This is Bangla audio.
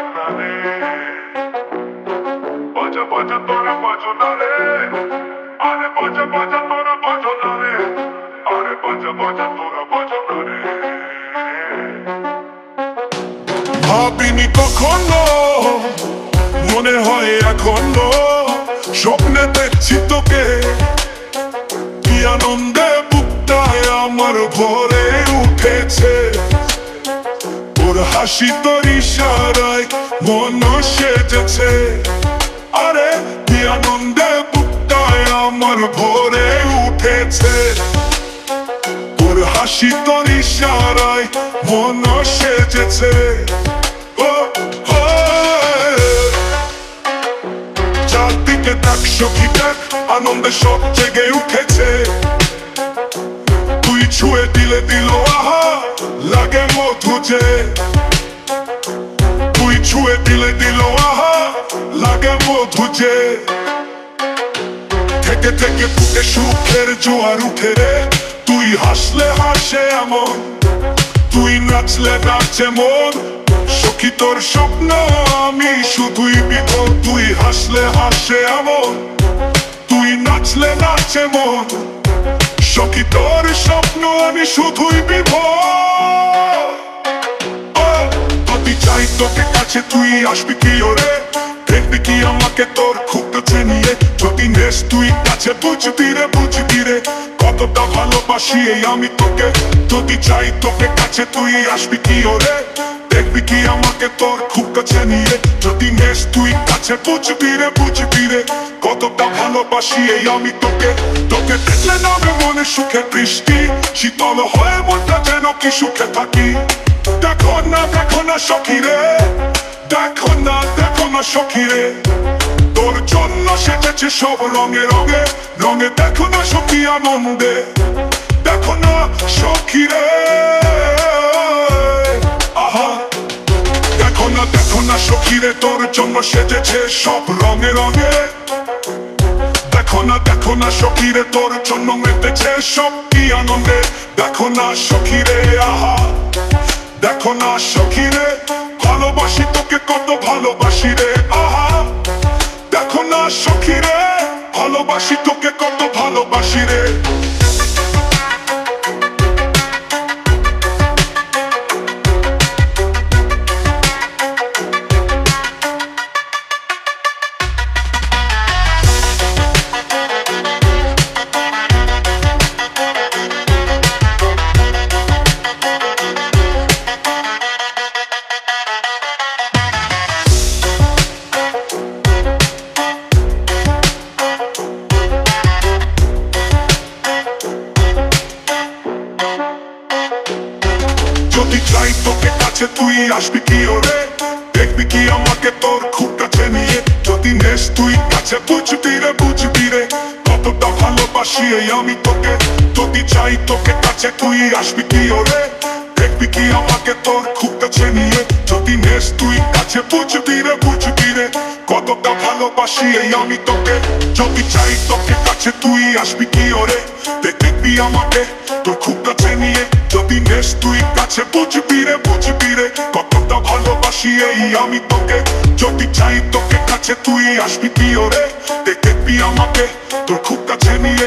দেখা রে বাজা বাজা তোরা বাজো না রে আরে বাজা বাজা তোরা বাজো না রে আরে বাজা বাজা তোরা বাজো না রে ভাবিনি কখনো মনে হয় এখনও স্বপ্নে দেখছি তোকে ভরে উঠেছে। ওর হাসি তোর ইশারায় মন সেজেছে। আরে, কি আনন্দে বুকটায় আমার ভরে উঠেছে। ওর হাসি তোর ইশারায় মন সেজেছে। চারদিকে দেখ সখী দেখ আনন্দে সব জেগে উঠেছে। ছুঁয়ে দিলে দিল, আহা, লাগে মধু যে। তুই ছুঁয়ে দিলে দিল, আহা, লাগে মধু যে। থেকে থেকে ফুটে সুখের জোয়ার উঠে রে। তুই হাসলে হাসে এমন, তুই নাচলে নাচে মন। সখী তোর স্বপ্ন, আমি শুধুই বিপদ তুই হাসলে হাসে এমন, তুই নাচলে নাচে মন। সখী তোর স্বপ্ন আমি শুধুই যদি চাই তোকে কাছে, তুই আসবি কি ওরে? দেখবি কি আমাকে তোর খুব কাছে নিয়ে। যদি নেস, তুই কাছে বুঝবি রে বুঝবি রে। কতটা ভালোবাসি আমি তোকে। যদি চাই তোকে কাছে, তুই আসবি কি ওরে? দেখবি কি আমাকে তোর খুব কাছে নিয়ে, যদি নেস তুই কাছে বুঝবি রে বুঝবি রে, কতটা ভালোবাসি এই আমি তোকে। তোকে দেখলে নামে মনে সুখে বৃষ্টি শীতল হয়ে মনটা যেন কি সুখে থাকি। দেখো না দেখো না সখী রে, দেখো না দেখো না সখী রে। তোর জন্য সেজেছে সব রঙে রঙে রঙে দেখো না সখী আনন্দে। দেখো না সখী রে। না দেখো রে তোর জন্য সেজেছে সব রঙে রঙে। দেখো না দেখো না সখী তোর জন্য মেতেছে সব কি আনন্দে। দেখো না সখী আহা। দেখো না সখী রে ভালোবাসি তোকে, কত ভালোবাসি রে, আহা। দেখো না সখী রে ভালোবাসি তোকে, কত ভালোবাসি রে। যদি চাই তোকে কাছে তুই আসবি কি ওরে? দেখবি কি আমাকে তোর খুব কাছে নিয়ে যদি নেস তুই কাছে বুঝবি রে বুঝবি রে। কতটা ভালোবাসি আমি তোকে। যদি চাই তোকে কাছে তুই আসবি কি ওরে? দেখবি কি আমাকে তোর খুব কাছে নিয়ে যদি নেস তুই কাছে বুঝবি রে বুঝবি রে। কতটা ভালোবাসি আমি তোকে। যদি চাই তোকে কাছে তুই আসবি কি ওরে? দেখবি আমাকে তোর খুব কাছে নিয়ে নেস তুই কাছে বুঝবি রে বুঝবি রে। কতটা ভালোবাসি এই আমি তোকে। যদি চাই তোকে কাছে তুই আসবি কি ওরে দেখবি আমাকে, তোর খুব কাছে নিয়ে।